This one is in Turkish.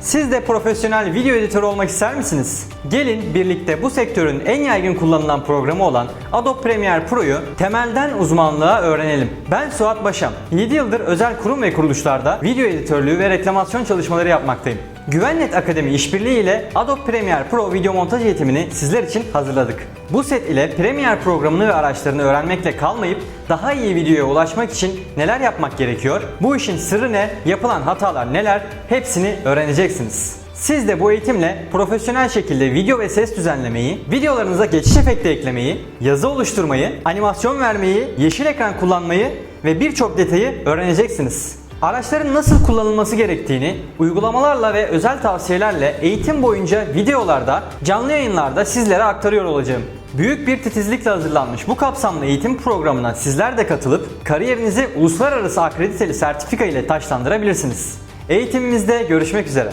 Siz de profesyonel video editörü olmak ister misiniz? Gelin birlikte bu sektörün en yaygın kullanılan programı olan Adobe Premiere Pro'yu temelden uzmanlığa öğrenelim. Ben Suat Başam. 7 yıldır özel kurum ve kuruluşlarda video editörlüğü ve reklamasyon çalışmaları yapmaktayım. Güvennet Akademi işbirliği ile Adobe Premiere Pro video montaj eğitimini sizler için hazırladık. Bu set ile Premiere programını ve araçlarını öğrenmekle kalmayıp daha iyi videoya ulaşmak için neler yapmak gerekiyor? Bu işin sırrı ne? Yapılan hatalar neler? Hepsini öğreneceksiniz. Siz de bu eğitimle profesyonel şekilde video ve ses düzenlemeyi, videolarınıza geçiş efekti eklemeyi, yazı oluşturmayı, animasyon vermeyi, yeşil ekran kullanmayı ve birçok detayı öğreneceksiniz. Araçların nasıl kullanılması gerektiğini uygulamalarla ve özel tavsiyelerle eğitim boyunca videolarda, canlı yayınlarda sizlere aktarıyor olacağım. Büyük bir titizlikle hazırlanmış bu kapsamlı eğitim programına sizler de katılıp kariyerinizi uluslararası akrediteli sertifika ile taşlandırabilirsiniz. Eğitimimizde görüşmek üzere.